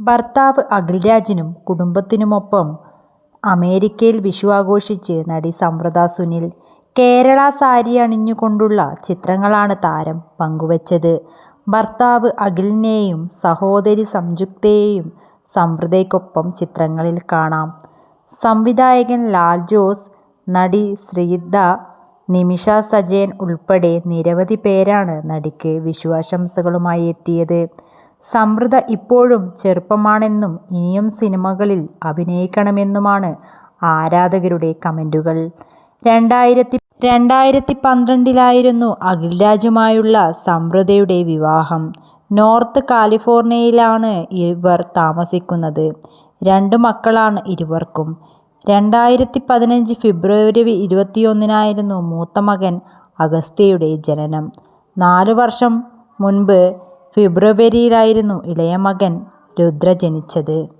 ഭർത്താവ് അഖിൽരാജിനും കുടുംബത്തിനുമൊപ്പം അമേരിക്കയിൽ വിഷു ആഘോഷിച്ച് നടി സംവൃത സുനിൽ. കേരള സാരി അണിഞ്ഞുകൊണ്ടുള്ള ചിത്രങ്ങളാണ് താരം പങ്കുവച്ചത്. ഭർത്താവ് അഖിലിനെയും സഹോദരി സംയുക്തയെയും സംവൃതയ്ക്കൊപ്പം ചിത്രങ്ങളിൽ കാണാം. സംവിധായകൻ ലാൽ ജോസ്, നടി ശ്രീദ നിമിഷ സജയൻ ഉൾപ്പെടെ നിരവധി പേരാണ് നടിക്ക് വിശ്വാശംസകളുമായി എത്തിയത്. സംവൃത ഇപ്പോഴും ചെറുപ്പമാണെന്നും ഇനിയും സിനിമകളിൽ അഭിനയിക്കണമെന്നുമാണ് ആരാധകരുടെ കമന്റുകൾ. രണ്ടായിരത്തി പന്ത്രണ്ടിലായിരുന്നു അഖിൽരാജുമായുള്ള സംവൃതയുടെ വിവാഹം. നോർത്ത് കാലിഫോർണിയയിലാണ് ഇവർ താമസിക്കുന്നത്. രണ്ട് മക്കളാണ് ഇരുവർക്കും. രണ്ടായിരത്തി പതിനഞ്ച് ഫെബ്രുവരി ഇരുപത്തിയൊന്നിനായിരുന്നു മൂത്ത മകൻ അഗസ്ത്യയുടെ ജനനം. നാലു വർഷം മുൻപ് ഫെബ്രുവരിയിലായിരുന്നു ഇളയ മകൻ രുദ്ര ജനിച്ചത്.